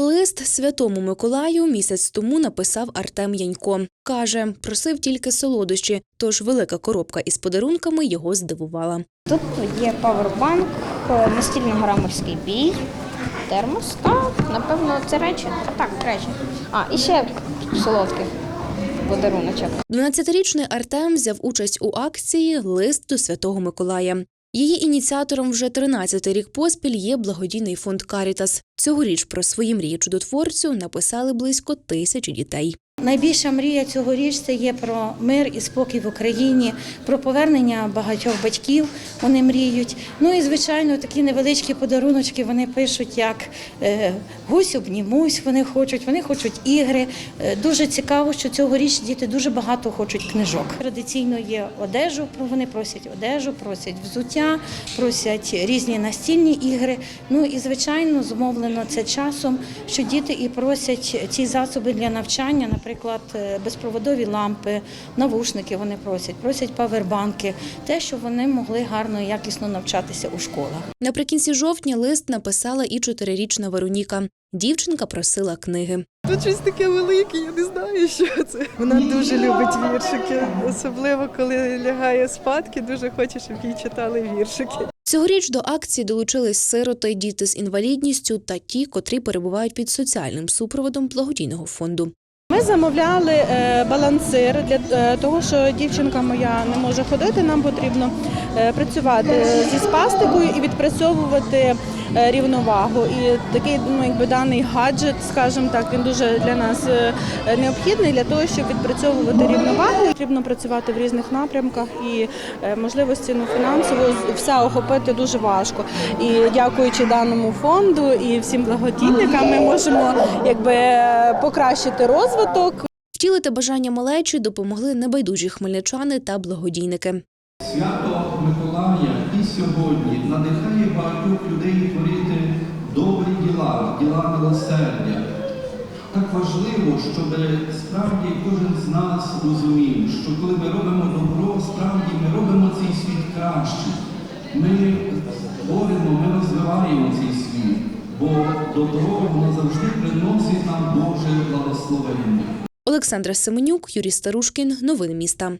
Лист святому Миколаю місяць тому написав Артем Янько. Каже, просив тільки солодощі, тож велика коробка із подарунками його здивувала. Тут є павербанк, е, настільна гра морський бій, термостат, напевно, це речі. Так, речі. А, і ще солодкий подаруночок. 12-річний Артем взяв участь у акції Лист до Святого Миколая. Її ініціатором вже 13-й рік поспіль є благодійний фонд Карітас. Цьогоріч про свої мрії чудотворцю написали близько тисячі дітей. Найбільша мрія цьогоріч це є про мир і спокій в Україні, про повернення багатьох батьків. Вони мріють. Ну і звичайно, такі невеличкі подаруночки вони пишуть, як е, гусь обнімусь. Вони хочуть, вони хочуть ігри. Е, Дуже цікаво, що цьогоріч діти дуже багато хочуть книжок. Традиційно є одежу, про- вони просять одежу, просять взуття, просять різні настільні ігри. Ну і звичайно, зумовлено це часом, що діти і просять ці засоби для навчання, наприклад, е, безпроводові лампи, навушники вони просять, просять павербанки, те, щоб вони могли гарно і якісно навчатися у школах. Наприкінці жовтня лист написала і чотирирічна Вероніка. Дівчинка просила книги. Тут щось таке велике, я не знаю, що це. Вона дуже любить віршики, особливо коли лягає спадки, дуже хоче, щоб їй читали віршики. Цьогоріч до акції долучились сироти, діти з інвалідністю та ті, котрі перебувають під соціальним супроводом благодійного фонду. Ми замовляли е, балансир для е, того, що дівчинка моя не може ходити. Нам потрібно е, працювати зі спастикою і відпрацьовувати рівновагу. І такий ну, якби даний гаджет, скажімо так, він дуже для нас необхідний для того, щоб відпрацьовувати рівновагу. Потрібно працювати в різних напрямках і можливості ну, фінансово все охопити дуже важко. І дякуючи даному фонду і всім благодійникам, ми можемо якби покращити розвиток. Втілити бажання малечі допомогли небайдужі хмельничани та благодійники. Свято Миколая і сьогодні надихає багатьох людей творити добрі діла, діла милосердя. Так важливо, щоб справді кожен з нас розумів, що коли ми робимо добро, справді ми робимо цей світ кращим. Ми творимо, ми розвиваємо цей світ, бо добро воно завжди приносить нам Боже. Олександра Семенюк, Юрій Старушкін. Новини міста.